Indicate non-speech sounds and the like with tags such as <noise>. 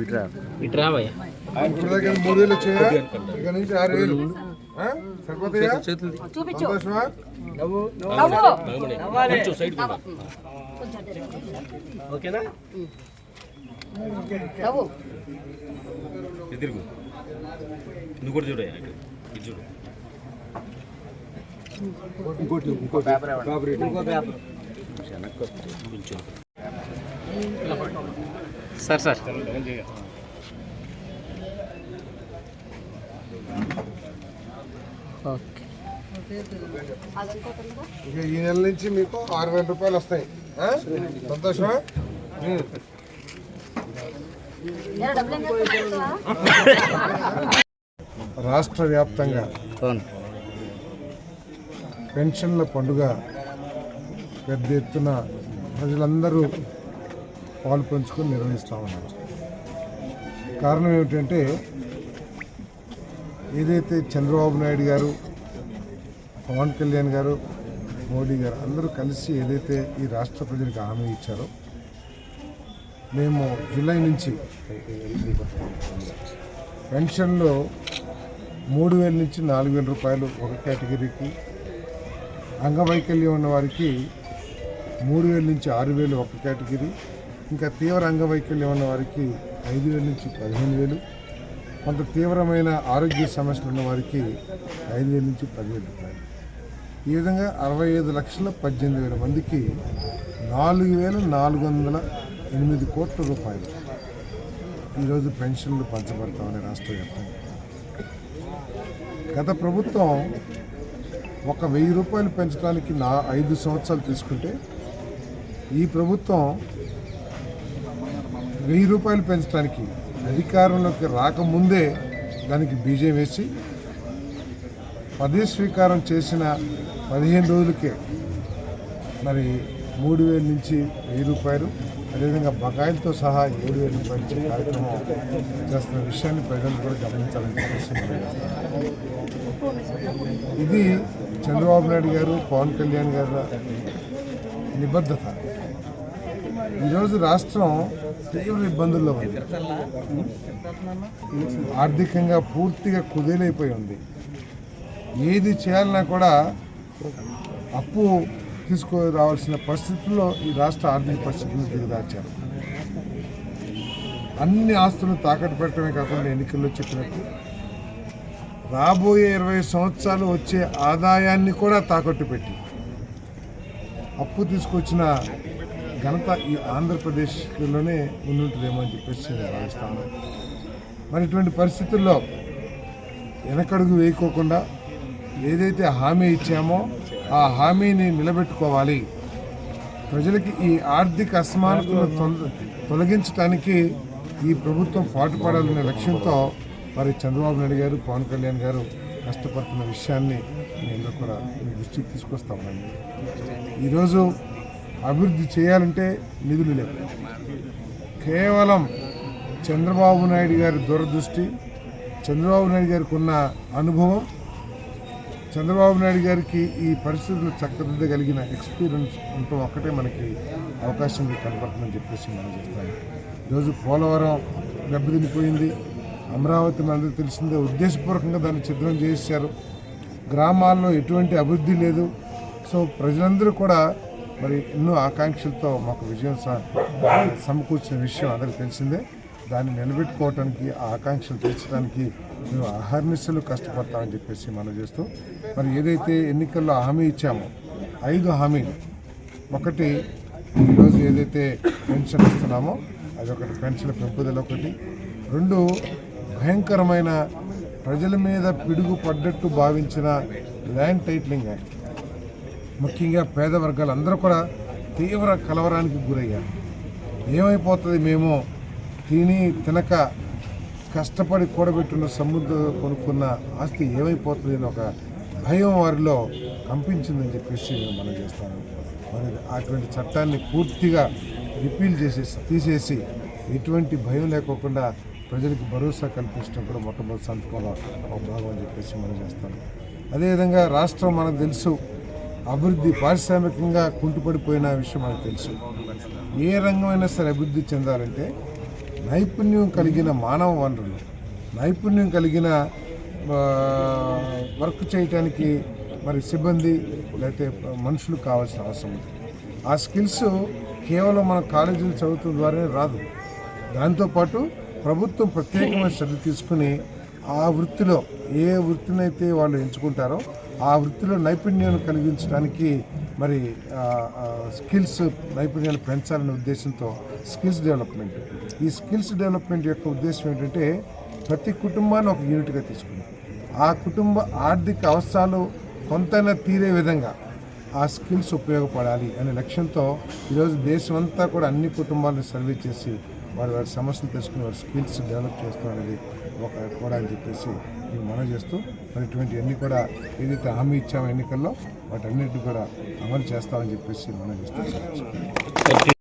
ఇట్రా ఇప్పుడు దగ్గర మూడు వేలు వచ్చాయా ఇక నుంచి ఆరు వేలు? సరిపోతాయా సంతోషమా ఓకేనా ఎదురుగు నువ్వు కూడా ఇటు ఇటు చూడు వెనక్కి వస్తే. కొంచెం సార్ సార్ ఓకే ఇక ఈ నెల నుంచి మీకు ఆరు వేల రూపాయలు వస్తాయి ఆ? సంతోషమా. <laughs> రాష్ట్ర వ్యాప్తంగా పెన్షన్ల పండుగ పెద్ద ఎత్తున ప్రజలందరూ పాలు పంచుకొని నిర్వహిస్తూ ఉన్నారు కారణం ఏమిటంటే ఏదైతే చంద్రబాబు నాయుడు గారు పవన్ కళ్యాణ్ గారు మోడీ గారు అందరూ కలిసి ఏదైతే ఈ రాష్ట్ర ప్రజలకు హామీ ఇచ్చారో మేము జూలై నుంచి పెన్షన్లో మూడు వేల నుంచి నాలుగు వేల రూపాయలు ఒక కేటగిరీకి అంగవైకల్యం ఉన్న వారికి మూడు వేల నుంచి ఆరు వేలు ఒక కేటగిరీ ఇంకా తీవ్ర అంగవైకల్యం ఉన్న వారికి ఐదు వేల నుంచి పదిహేను వేలు. కొంత తీవ్రమైన ఆరోగ్య సమస్యలు ఉన్న వారికి ఐదు వేల నుంచి పదివేల రూపాయలు. ఈ విధంగా అరవై ఐదు లక్షల పద్దెనిమిది వేల మందికి నాలుగు వేల నాలుగు వందల ఎనిమిది కోట్ల రూపాయలు. ఈరోజు పెన్షన్లు పంచబడతామని రాష్ట్ర వ్యాప్తంగా. గత ప్రభుత్వం ఒక వెయ్యి రూపాయలు పెంచడానికి నా ఐదు సంవత్సరాలు తీసుకుంటే ఈ ప్రభుత్వం వెయ్యి రూపాయలు పెంచడానికి అధికారంలోకి రాకముందే దానికి బీజం వేసి పదవి స్వీకారం చేసిన పదిహేను రోజులకే మరి మూడు వేల నుంచి వెయ్యి రూపాయలు అదేవిధంగా బకాయిలతో సహా ఏడు వేల రూపాయలు ఇచ్చే కార్యక్రమం చేస్తున్న విషయాన్ని ప్రజలు కూడా గమనించాలని ఇది చంద్రబాబు నాయుడు గారు పవన్ కళ్యాణ్ గారి నిబద్ధత. ఈరోజు రాష్ట్రం తీవ్ర ఇబ్బందుల్లో ఉంది. ఆర్థికంగా పూర్తిగా కుదేలైపోయి ఉంది. ఏది చేయాలన్నా కూడా అప్పు తీసుకో రావాల్సిన పరిస్థితుల్లో ఈ రాష్ట్ర ఆర్థిక పరిస్థితులను దిగదార్చారు. అన్ని ఆస్తులను తాకట్టు పెట్టడమే కాకుండా ఎన్నికల్లో చెప్పినట్టు రాబోయే ఇరవై సంవత్సరాలు వచ్చే ఆదాయాన్ని కూడా తాకట్టు పెట్టి అప్పు తీసుకొచ్చిన ఘనత ఈ ఆంధ్రప్రదేశ్లోనే ఉండుంటుందేమో అని చెప్పేసి నేను భావిస్తాను. మరి ఇటువంటి పరిస్థితుల్లో వెనకడుగు వేయకోకుండా ఏదైతే హామీ ఇచ్చామో ఆ హామీని నిలబెట్టుకోవాలి. ప్రజలకి ఈ ఆర్థిక అసమానతను తొలగించడానికి ఈ ప్రభుత్వం పాటుపడాలనే లక్ష్యంతో మరి చంద్రబాబు నాయుడు గారు పవన్ కళ్యాణ్ గారు కష్టపడుతున్న విషయాన్ని నేను కూడా దృష్టికి తీసుకొస్తామండి ఈరోజు అభివృద్ధి చేయాలంటే నిధులు లేవు. కేవలం చంద్రబాబు నాయుడు గారి దూరదృష్టి చంద్రబాబు నాయుడు గారికి ఉన్న అనుభవం చంద్రబాబు నాయుడు గారికి ఈ పరిస్థితులు చక్కదిద్దగలిగిన ఎక్స్పీరియన్స్ ఉంటూ ఒక్కటే మనకి అవకాశం కనపడుతుందని చెప్పేసి మనం చెప్తాను ఈరోజు పోలవరం దెబ్బతినిపోయింది. అమరావతి మనందరూ తెలిసిందే ఉద్దేశపూర్వకంగా దాన్ని చిత్రం చేశారు గ్రామాల్లో ఎటువంటి అభివృద్ధి లేదు. సో ప్రజలందరూ కూడా మరి ఎన్నో ఆకాంక్షలతో మాకు విజయం సమకూర్చిన విషయం అందరికీ తెలిసిందే. దాన్ని నిలబెట్టుకోవటానికి ఆ ఆకాంక్షలు తీర్చడానికి మేము అహర్నిశలు కష్టపడతామని చెప్పేసి మనం చేస్తూ మరి ఏదైతే ఎన్నికల్లో హామీ ఇచ్చామో ఐదు హామీలు. ఒకటి ఈరోజు ఏదైతే పెన్షన్ ఇస్తున్నామో అది ఒకటి పెన్షన్ పెంపుదల ఒకటి. రెండు భయంకరమైన ప్రజల మీద పిడుగు పడ్డట్టు భావించిన ల్యాండ్ టైట్లింగ్ యాక్ట్. ముఖ్యంగా పేద వర్గాలు అందరూ కూడా తీవ్ర కలవరానికి గురయ్యారు. ఏమైపోతుంది మేము తిని తినక కష్టపడి కూడబెట్టున్న సముద్ర కొనుక్కున్న ఆస్తి ఏమైపోతుంది అని ఒక భయం వారిలో కంపించిందని చెప్పేసి నేను మనం చేస్తాను. మరి అటువంటి చట్టాన్ని పూర్తిగా రిపీల్ చేసేసి తీసేసి ఎటువంటి భయం లేకోకుండా ప్రజలకు భరోసా కల్పించడం కూడా మొట్టమొదటి సంతకంలో ఒక భాగం అని చెప్పేసి మనం చేస్తాను. అదేవిధంగా రాష్ట్రం మనకు తెలుసు అభివృద్ధి పారిశ్రామికంగా కుంటుపడిపోయిన విషయం మనకు తెలుసు. ఏ రంగమైనా సరే అభివృద్ధి చెందాలంటే నైపుణ్యం కలిగిన మానవ వనరులు నైపుణ్యం కలిగిన వర్క్ చేయటానికి మరి సిబ్బంది లేకపోతే మనుషులు కావాల్సిన అవసరం ఉంది. ఆ స్కిల్స్ కేవలం మన కాలేజీలు చదువుతున్న ద్వారానే రాదు. దాంతోపాటు ప్రభుత్వం ప్రత్యేకమైన శ్రద్ధ తీసుకుని ఆ వృత్తిలో ఏ వృత్తినైతే వాళ్ళు ఎంచుకుంటారో ఆ వృత్తిలో నైపుణ్యం కలిగించడానికి మరి స్కిల్స్ నైపుణ్యాలు పెంచాలనే ఉద్దేశంతో స్కిల్స్ డెవలప్మెంట్. ఈ స్కిల్స్ డెవలప్మెంట్ యొక్క ఉద్దేశం ఏంటంటే ప్రతి కుటుంబాన్ని ఒక యూనిట్గా తీసుకుని ఆ కుటుంబ ఆర్థిక అవసరాలు కొంతైనా తీరే విధంగా ఆ స్కిల్స్ ఉపయోగపడాలి అనే లక్ష్యంతో ఈరోజు దేశం అంతా కూడా అన్ని కుటుంబాలను సర్వే చేసి వారి వారి సమస్యలు తెలుసుకుని వారి స్కిల్స్ డెవలప్ చేస్తాం అనేది ఒక కూడా అని చెప్పేసి మేము మనం చేస్తూ మరి ఇటువంటి అన్ని కూడా ఏదైతే హామీ ఇచ్చామో ఎన్నికల్లో వాటన్నిటిని కూడా అమలు చేస్తామని చెప్పేసి మనం చేస్తాం